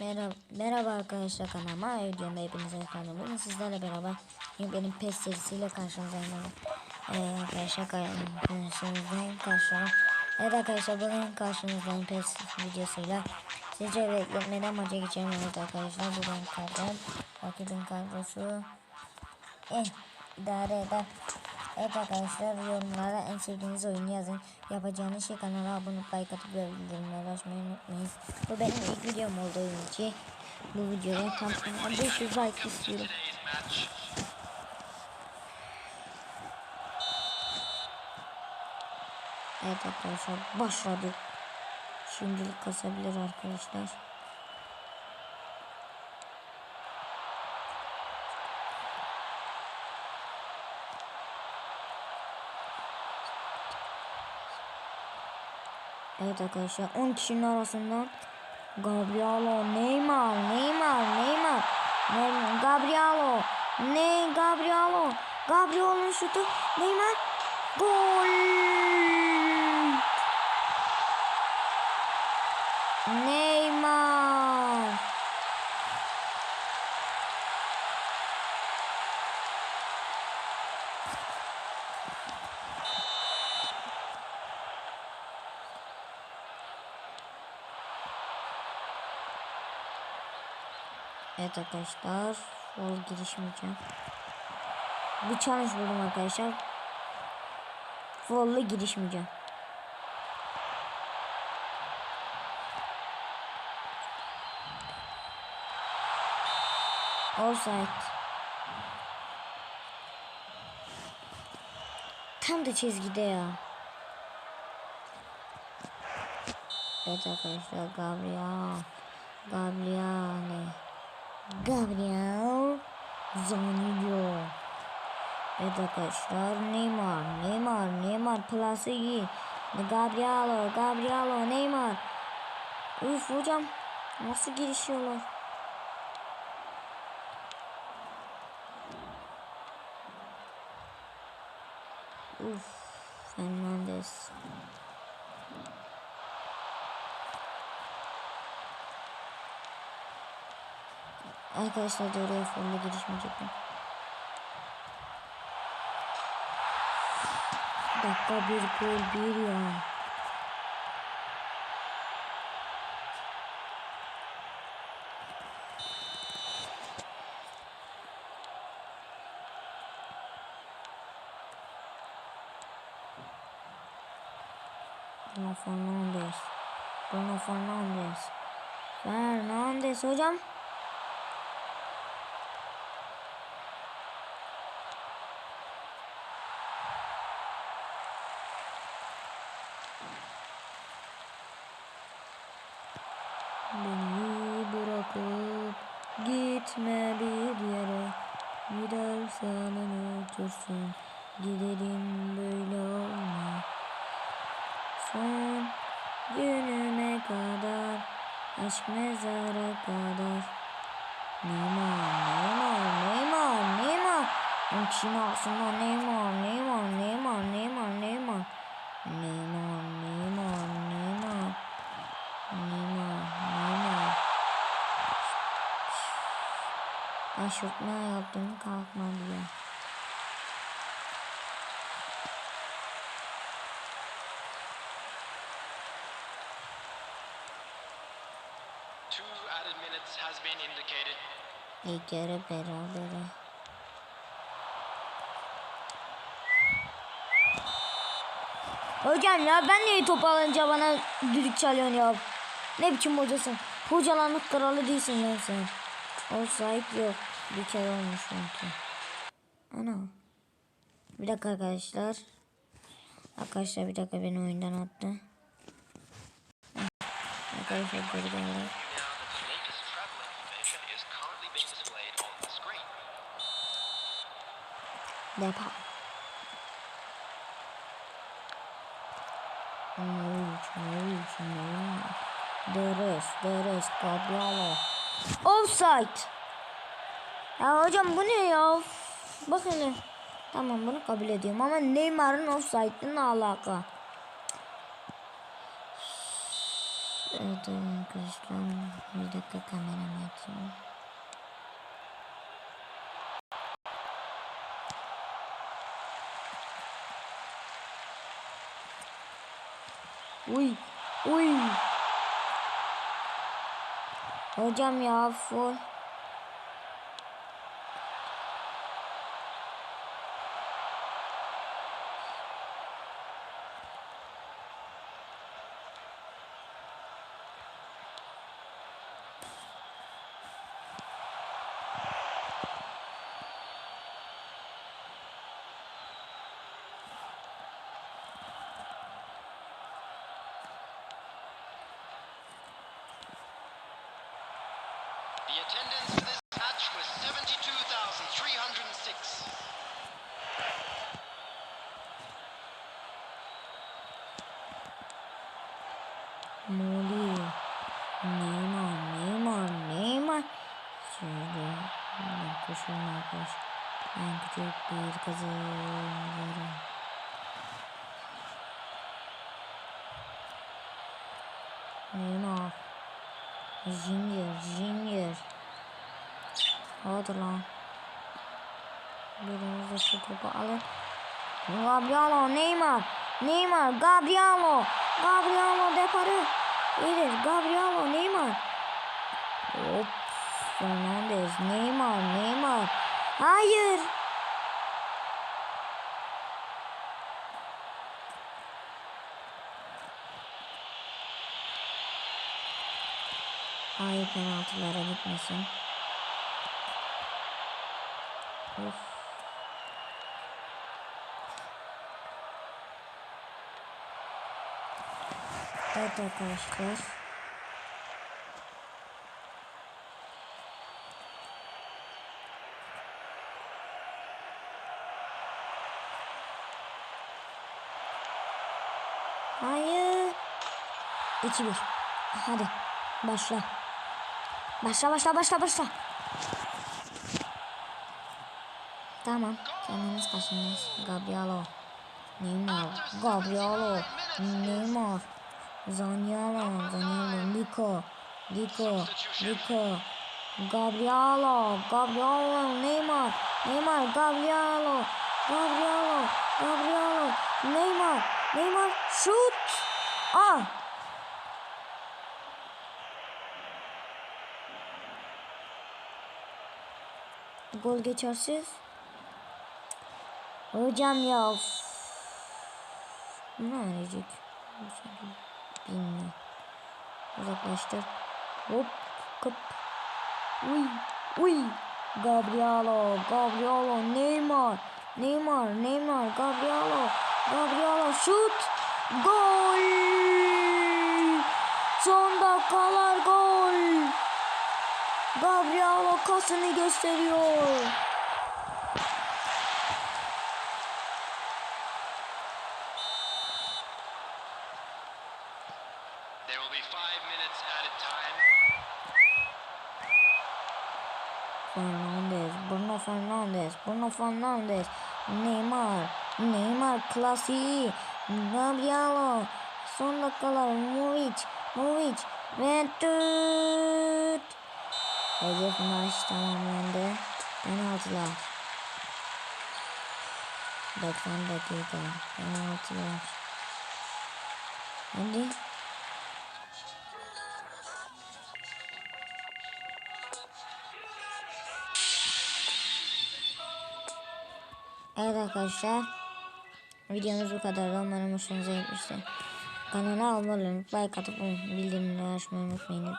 Merhaba, merhaba arkadaşlar kanalıma ve videoma hepinize efendim. Bugün sizlerle beraber benim PES serisiyle karşınızdayım. Ee, arkadaşlar karşınızdayım karşıma. Evet arkadaşlar bugün karşınızdayım PES videosuyla. Sizce bekletmeden maça geçelim evet arkadaşlar. Bu benim kadrom. Rakibin kadrosu. Eh idare eder. Evet arkadaşlar yorumlara en sevdiğiniz oyunu yazın. Yapacağınız şey kanala abone olup like atıp bildirimleri açmayı unutmayın. Bu benim ilk videom olduğu için bu videoya tam 500 like istiyorum. Evet arkadaşlar başladık. Şimdilik kasabilir arkadaşlar. Evet arkadaşlar 10 kişinin arasından Gabrielo, Neymar, Neymar, Neymar, Neymar Gabrielo, ne Gabrielo, Gabrielo'nun şutu, Neymar, gol. Neymar. Evet arkadaşlar. Fol girişmeyeceğim. Bir challenge buldum arkadaşlar. Folla girişmeyeceğim. Offside. Tam da çizgide ya. Evet arkadaşlar Gabriel. Gabriel. Gabriel Zanillo. Evet arkadaşlar Neymar, Neymar, Neymar plası iyi. Gabrielo, Gabrielo, Neymar. Uf hocam nasıl girişiyorlar? Uf Fernandes. Arkadaşlar doğru fonda girişmeyecektim. Dakika bir gol bir ya. Bruno Fernandes. Bruno Fernandes. Fernandes hocam. Beni bırakıp gitme bir yere. Gidersen unutursun Gidelim böyle olma Son günüme kadar Aşk mezara kadar. Neymar, Neymar, Neymar, Neymar. Kişinin arasında Neymar, Neymar, Neymar, Neymar, Neymar Neymar, Neymar, Neymar Neymar, Neymar. Aşırtma yaptım indicated. İlk yarı berabere. Hocam ya ben niye top alınca bana düdük çalıyorsun ya? Ne biçim hocasın? Hocalanlık kralı değilsin ya sen. Offside yok. Bir kere olmuş sanki. Ana. Bir dakika arkadaşlar. Arkadaşlar bir dakika beni oyundan attı. Heh. Arkadaşlar geri screen. Depa. Üç, üç, üç. Offside. Ya hocam bu ne ya? Bak hele. Tamam bunu kabul ediyorum ama Neymar'ın offside'le ne alaka? Evet arkadaşlar dakika kameramı açayım. Uy, uy. 我叫米亚夫。The attendance for this match was 72,306. Moli. Neymar, Neymar, Neymar. Şöyle koşun koş. En küçük bir kazanırım. Neymar. Junior, Junior. Hadi lan. Biriniz de şu topu alın. Gabrielo, Neymar. Neymar, Gabrielo. Gabrielo deparı. İyidir. Gabrielo, Neymar. Hop. Fernandez, Neymar, Neymar. Hayır. Hayır penaltılara gitmesin. Of. Evet arkadaşlar. Hayır. 2-1. Hadi. Başla. Başla başla başla başla. Tamam. Kendiniz kaçınız. Gabrielo. Neymar. Gabrielo. Neymar. Zaniolo. Zaniolo. Lico. Lico. Lico. Gabrielo. Gabrielo. Neymar. Neymar. Gabrielo. Gabrielo. Gabrielo. Neymar. Neymar. Şut. Ah. Gol geçersiz. Hocam ya. Ne arayacak? Bilmiyorum. Uzaklaştır. Hop. Kıp. Uy. Uy. Gabrielo. Gabrielo. Neymar. Neymar. Neymar. Gabrielo. Gabrielo. Şut. Gol. Son dakikalar gol. Gabrielo kasını gösteriyor. There will be five minutes added time. Fernandez, Bruno Fernandes, Bruno Fernandes, Neymar, Neymar klasiği, Gabrielo, son dakikalar Movic, Movic ve tut. Hedef maç tamamlandı. Penaltılar. 90 dakika. Penaltılar. Hadi. Evet arkadaşlar. Videomuz bu kadar. Umarım hoşunuza gitmiştir. Kanala abone olup like atıp bildirimleri açmayı unutmayın.